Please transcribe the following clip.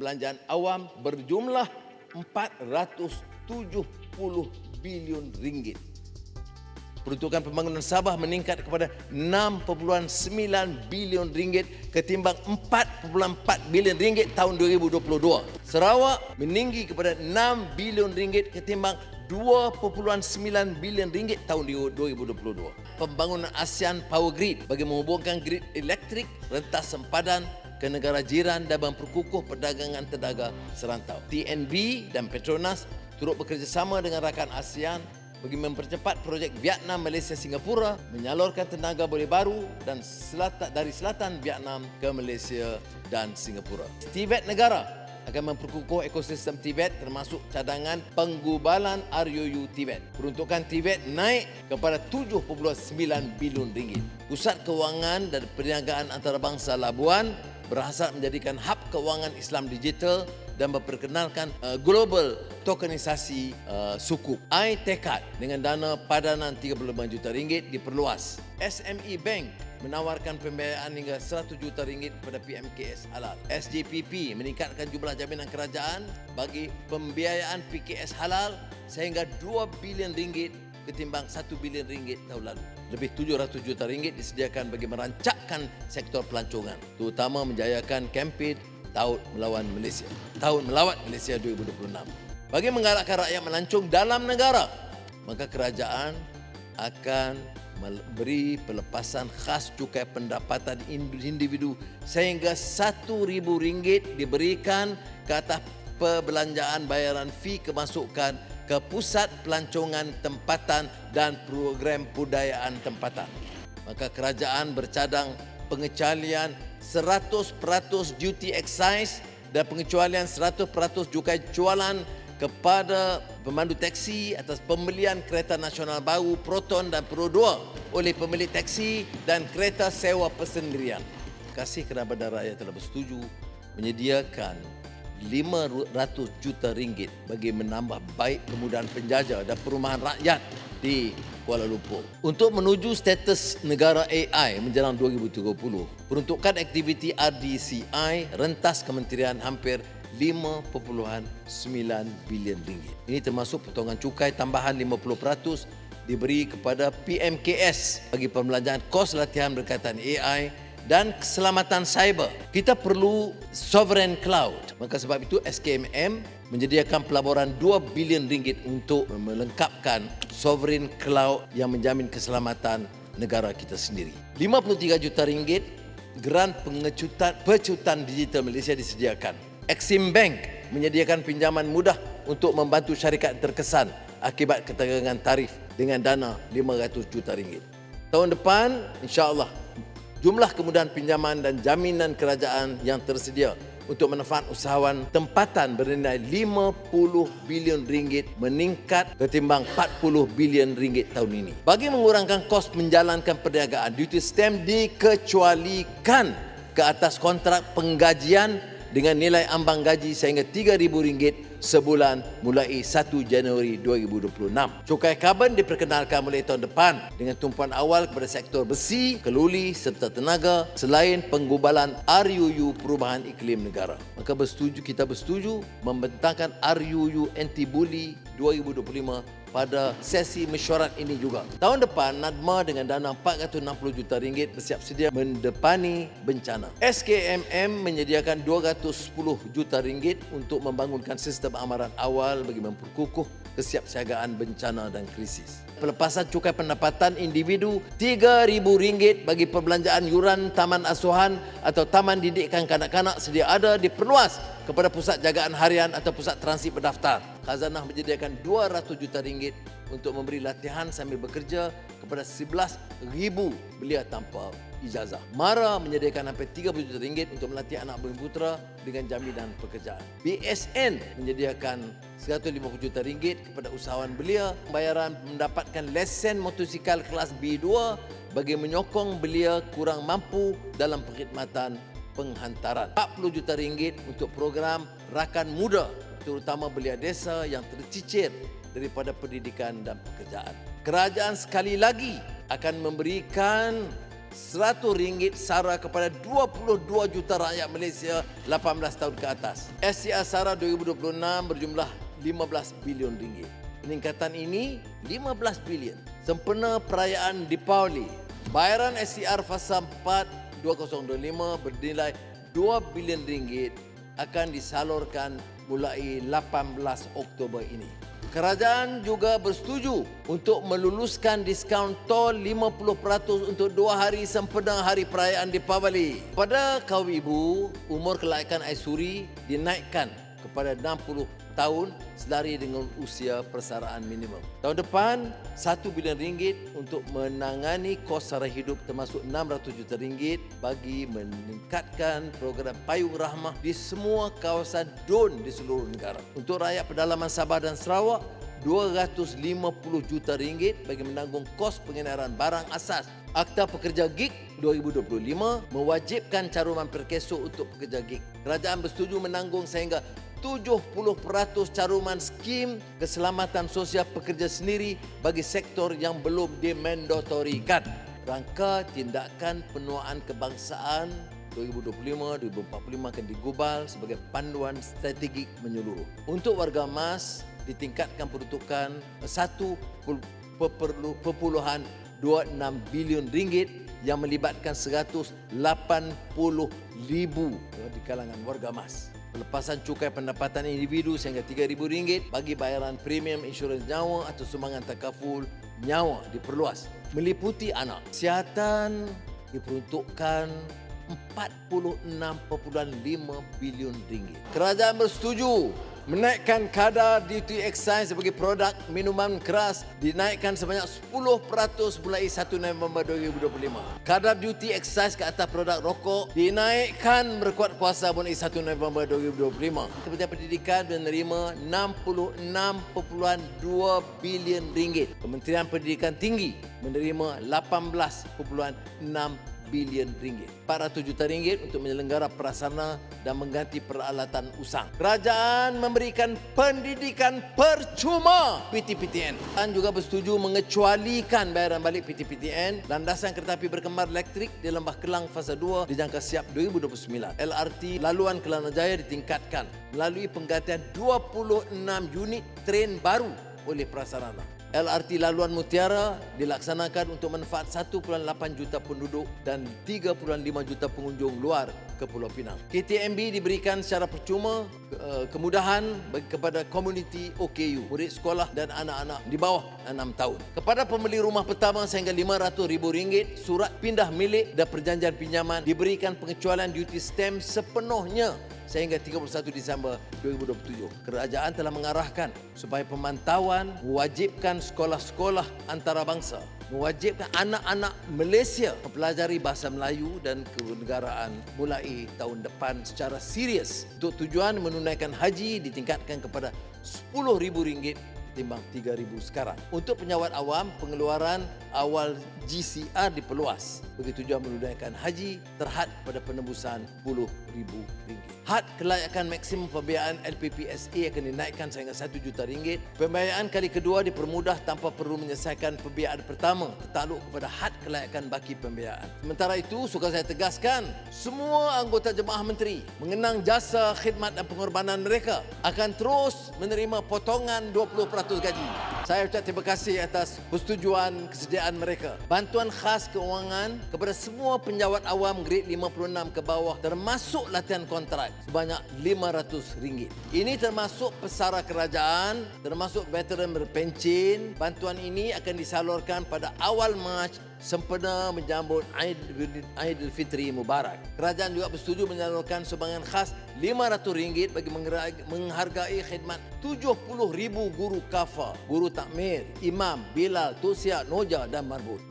perbelanjaan awam berjumlah 470 bilion ringgit. Peruntukan pembangunan Sabah meningkat kepada 6.9 bilion ringgit ketimbang 4.4 bilion ringgit tahun 2022. Sarawak meninggi kepada 6 bilion ringgit ketimbang 2.9 bilion ringgit tahun 2022. Pembangunan ASEAN Power Grid bagi menghubungkan grid elektrik rentas sempadan ke negara jiran dan memperkukuh perdagangan tenaga serantau. TNB dan Petronas turut bekerjasama dengan rakan ASEAN bagi mempercepat projek Vietnam, Malaysia, Singapura menyalurkan tenaga boleh baru dan selatan, dari selatan Vietnam ke Malaysia dan Singapura. Tibet negara akan memperkukuh ekosistem Tibet termasuk cadangan penggubalan RUU Tibet. Peruntukan Tibet naik kepada 7.9 bilion ringgit. Pusat Kewangan dan Perniagaan Antarabangsa Labuan berhasrat menjadikan hub kewangan Islam digital dan memperkenalkan uh, global tokenisasi uh, sukuk. I tekad dengan dana padanan 35 juta ringgit diperluas. SME Bank menawarkan pembiayaan hingga 100 juta ringgit kepada PMKS halal. SJPP meningkatkan jumlah jaminan kerajaan bagi pembiayaan PKS halal sehingga 2 bilion ringgit ketimbang 1 bilion ringgit tahun lalu. Lebih 700 juta ringgit disediakan bagi merancakkan sektor pelancongan, terutama menjayakan kempen Tahun Melawan Malaysia. Tahun Melawat Malaysia 2026. Bagi menggalakkan rakyat melancong dalam negara, maka kerajaan akan memberi pelepasan khas cukai pendapatan individu sehingga RM1,000 diberikan ke atas perbelanjaan bayaran fee kemasukan ke pusat pelancongan tempatan dan program budayaan tempatan. Maka kerajaan bercadang pengecualian 100% duty excise dan pengecualian 100% cukai jualan kepada pemandu teksi atas pembelian kereta nasional baru Proton dan Pro 2 oleh pemilik teksi dan kereta sewa persendirian. Kasih kerabat dan rakyat telah bersetuju menyediakan 500 juta ringgit bagi menambah baik kemudahan penjaja dan perumahan rakyat di Kuala Lumpur. Untuk menuju status negara AI menjelang 2030, peruntukan aktiviti RDCI rentas kementerian hampir 5.9 bilion ringgit. Ini termasuk potongan cukai tambahan 50% diberi kepada PMKS bagi pembelanjaan kos latihan berkaitan AI dan keselamatan cyber. Kita perlu sovereign cloud. Maka sebab itu SKMM menyediakan pelaburan 2 bilion ringgit untuk melengkapkan sovereign cloud yang menjamin keselamatan negara kita sendiri. 53 juta ringgit grant pengecutan pecutan digital Malaysia disediakan. Exim Bank menyediakan pinjaman mudah untuk membantu syarikat terkesan akibat ketegangan tarif dengan dana 500 juta ringgit. Tahun depan insya-Allah jumlah kemudahan pinjaman dan jaminan kerajaan yang tersedia untuk manfaat usahawan tempatan bernilai 50 bilion ringgit meningkat ketimbang 40 bilion ringgit tahun ini. Bagi mengurangkan kos menjalankan perniagaan, duty stamp dikecualikan ke atas kontrak penggajian dengan nilai ambang gaji sehingga RM3,000 sebulan mulai 1 Januari 2026. Cukai karbon diperkenalkan mulai tahun depan dengan tumpuan awal kepada sektor besi, keluli serta tenaga selain penggubalan RUU perubahan iklim negara. Maka bersetuju kita bersetuju membentangkan RUU anti-bully 2025 pada sesi mesyuarat ini juga. Tahun depan, NADMA dengan dana 460 juta ringgit bersiap sedia mendepani bencana. SKMM menyediakan 210 juta ringgit untuk membangunkan sistem amaran awal bagi memperkukuh kesiapsiagaan bencana dan krisis. Pelepasan cukai pendapatan individu RM3,000 bagi perbelanjaan yuran taman asuhan atau taman didikan kanak-kanak sedia ada diperluas kepada pusat jagaan harian atau pusat transit berdaftar. Khazanah menyediakan 200 juta ringgit untuk memberi latihan sambil bekerja kepada 11,000 belia tanpa ijazah. Mara menyediakan hampir 30 juta ringgit untuk melatih anak bumi putera dengan jaminan pekerjaan. BSN menyediakan 150 juta ringgit kepada usahawan belia bayaran mendapatkan lesen motosikal kelas B2 bagi menyokong belia kurang mampu dalam perkhidmatan penghantaran. 40 juta ringgit untuk program rakan muda terutama belia desa yang tercicir daripada pendidikan dan pekerjaan. Kerajaan sekali lagi akan memberikan RM100 SARA kepada 22 juta rakyat Malaysia 18 tahun ke atas. SCR SARA 2026 berjumlah 15 bilion ringgit. Peningkatan ini 15 bilion. Sempena perayaan Deepavali, bayaran SCR fasa 4 2025 bernilai 2 bilion ringgit akan disalurkan mulai 18 Oktober ini. Kerajaan juga bersetuju untuk meluluskan diskaun tol 50% untuk dua hari sempena hari perayaan Deepavali. Pada kaum ibu, umur kelayakan Aisuri dinaikkan kepada 60 tahun selari dengan usia persaraan minimum. Tahun depan, 1 bilion ringgit untuk menangani kos sara hidup termasuk 600 juta ringgit bagi meningkatkan program payung rahmah di semua kawasan DUN di seluruh negara. Untuk rakyat pedalaman Sabah dan Sarawak, 250 juta ringgit bagi menanggung kos pengenaran barang asas. Akta Pekerja Gig 2025 mewajibkan caruman perkesok untuk pekerja gig. Kerajaan bersetuju menanggung sehingga 70% caruman skim keselamatan sosial pekerja sendiri bagi sektor yang belum dimandatorikan. Rangka tindakan penuaan kebangsaan 2025-2045 akan digubal sebagai panduan strategik menyeluruh. Untuk warga emas, ditingkatkan peruntukan 1.26 bilion ringgit yang melibatkan 180 ribu di kalangan warga emas pelepasan cukai pendapatan individu sehingga RM3,000 bagi bayaran premium insurans nyawa atau sumbangan takaful nyawa diperluas meliputi anak. Kesihatan diperuntukkan 46.5 bilion ringgit. Kerajaan bersetuju menaikkan kadar duty excise bagi produk minuman keras dinaikkan sebanyak 10% mulai 1 November 2025. Kadar duty excise ke atas produk rokok dinaikkan berkuat kuasa mulai 1 November 2025. Kementerian Pendidikan menerima 66.2 bilion ringgit. Kementerian Pendidikan Tinggi menerima 18.6 bilion ringgit. 400 juta ringgit untuk menyelenggara prasarana dan mengganti peralatan usang. Kerajaan memberikan pendidikan percuma PTPTN. Dan juga bersetuju mengecualikan bayaran balik PTPTN landasan kereta api berkembar elektrik di Lembah Kelang fasa 2 dijangka siap 2029. LRT laluan Kelana Jaya ditingkatkan melalui penggantian 26 unit tren baru oleh prasarana. LRT Laluan Mutiara dilaksanakan untuk manfaat 1.8 juta penduduk dan 3.5 juta pengunjung luar ke Pulau Pinang. KTMB diberikan secara percuma eh, kemudahan kepada komuniti OKU, murid sekolah dan anak-anak di bawah 6 tahun. Kepada pembeli rumah pertama sehingga RM500,000, surat pindah milik dan perjanjian pinjaman diberikan pengecualian duty stamp sepenuhnya sehingga 31 Disember 2027. Kerajaan telah mengarahkan supaya pemantauan mewajibkan sekolah-sekolah antarabangsa mewajibkan anak-anak Malaysia mempelajari bahasa Melayu dan kenegaraan mulai tahun depan secara serius. Untuk tujuan menunaikan haji ditingkatkan kepada RM10,000 timbang 3000 sekarang. Untuk penyawat awam, pengeluaran awal GCR diperluas bagi tujuan menunaikan haji terhad pada penembusan RM10,000. Had kelayakan maksimum pembiayaan LPPSA akan dinaikkan sehingga RM1 juta. Pembiayaan kali kedua dipermudah tanpa perlu menyelesaikan pembiayaan pertama tertakluk kepada had kelayakan baki pembiayaan. Sementara itu, suka saya tegaskan, semua anggota jemaah menteri mengenang jasa khidmat dan pengorbanan mereka akan terus menerima potongan 20% gaji. Saya ucap terima kasih atas persetujuan kesediaan mereka. Bantuan khas keuangan kepada semua penjawat awam grade 56 ke bawah termasuk latihan kontrak sebanyak RM500. Ini termasuk pesara kerajaan, termasuk veteran berpencin. Bantuan ini akan disalurkan pada awal Mac sempena menyambut Aidilfitri Mubarak. Kerajaan juga bersetuju menyalurkan sumbangan khas RM500 bagi menghargai khidmat 70,000 guru kafa, guru takmir, imam, bilal, tusia, noja dan marbut.